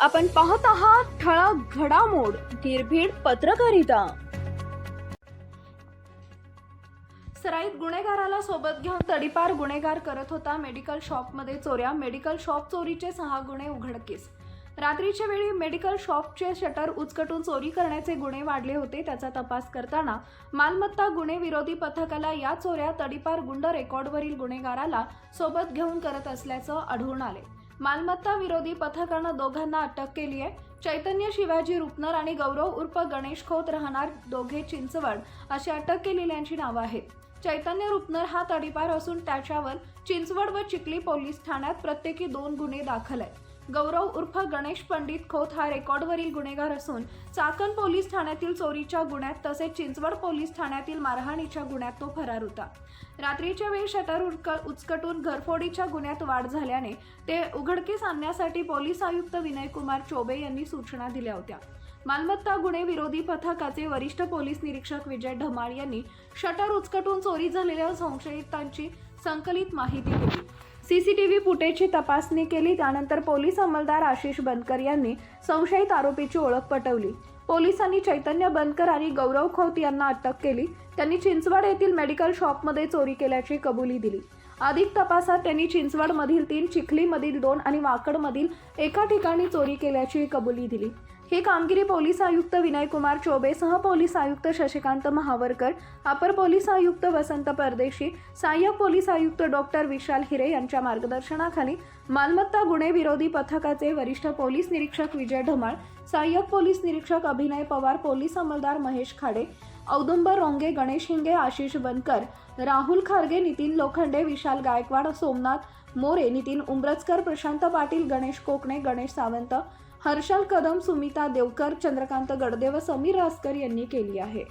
आपण पाहत आहात ठळक घडामोड निर्भीड पत्रकारिता. सराईत गुन्हेगाराला सोबत घेऊन तडीपार गुन्हेगार करत होता मेडिकल शॉपमध्ये चोऱ्या. मेडिकल शॉप चोरीचे सहा गुन्हे उघडकीस. रात्रीच्या वेळी मेडिकल शॉपचे शटर उचकटून चोरी करण्याचे गुन्हे वाढले होते. त्याचा तपास करताना मालमत्ता गुन्हे विरोधी पथकाला या चोऱ्या तडीपार गुंड रेकॉर्डवरील गुन्हेगाराला सोबत घेऊन करत असल्याचं आढळून आले. मालमत्ता विरोधी पथकानं दोघांना अटक केली आहे. चैतन्य शिवाजी रुपनर आणि गौरव उर्फ गणेश खोत राहणार दोघे चिंचवड अशी अटक केलेल्यांची नावं आहेत. चैतन्य रुपनर हा तडीपार असून त्याच्यावर चिंचवड व चिखली पोलीस ठाण्यात प्रत्येकी दोन गुन्हे दाखल आहेत. गौरव उर्फ गणेश पंडित खोत हा रेकॉर्डवरील गुन्हेगार असून चाकण पोलीस ठाण्यातील चोरीच्या गुन्ह्यात तसेच चिंचवड पोलीस ठाण्यातील मारहाणीच्या गुन्ह्यात तो फरार होता. रात्रीच्या वेळी शटर उडक उचकटून घरफोडीच्या गुन्ह्यात वाढ झाल्याने ते उघडकीस आणण्यासाठी पोलीस आयुक्त विनयकुमार चोबे यांनी सूचना दिल्या होत्या. मालमत्ता गुन्हे विरोधी पथकाचे वरिष्ठ पोलीस निरीक्षक विजय ढमाळ यांनी शटर उचकटून चोरी झालेल्या संशयितांची संकलित माहिती दिली. सीसीटीव्ही फुटेजची तपासणी केली त्यानंतर पोलीस अंमलदार आशिष बनकर यांनी संशयित आरोपीची ओळख पटवली. पोलिसांनी चैतन्य बनकर आणि गौरव खोत यांना अटक केली. त्यांनी चिंचवड येथील मेडिकल शॉपमध्ये चोरी केल्याची कबुली दिली. अधिक तपासात त्यांनी चिंचवडमधील तीन चिखलीमधील दोन आणि वाकडमधील एका ठिकाणी चोरी केल्याची कबुली दिली. ही कामगिरी पोलीस आयुक्त विनयकुमार चोबे सह पोलीस आयुक्त शशिकांत महावरकर अपर पोलीस आयुक्त वसंत परदेशी सहाय्यक पोलीस आयुक्त डॉक्टर विशाल हिरे यांच्या मार्गदर्शनाखाली मालमत्ता गुन्हे विरोधी पथकाचे वरिष्ठ पोलीस निरीक्षक विजय ढमाळ सहाय्यक पोलीस निरीक्षक अभिनय पवार पोलीस अंमलदार महेश खाडे औदुंबर रोंगे गणेश हिंगे आशिष बनकर राहुल खारगे नितीन लोखंडे विशाल गायकवाड सोमनाथ मोरे नितीन उंब्रजकर प्रशांत पाटील गणेश कोकणे गणेश सावंत हर्षल कदम सुमिता देवकर चंद्रकांत गडदे व समीर रासकर यांनी केली आहे.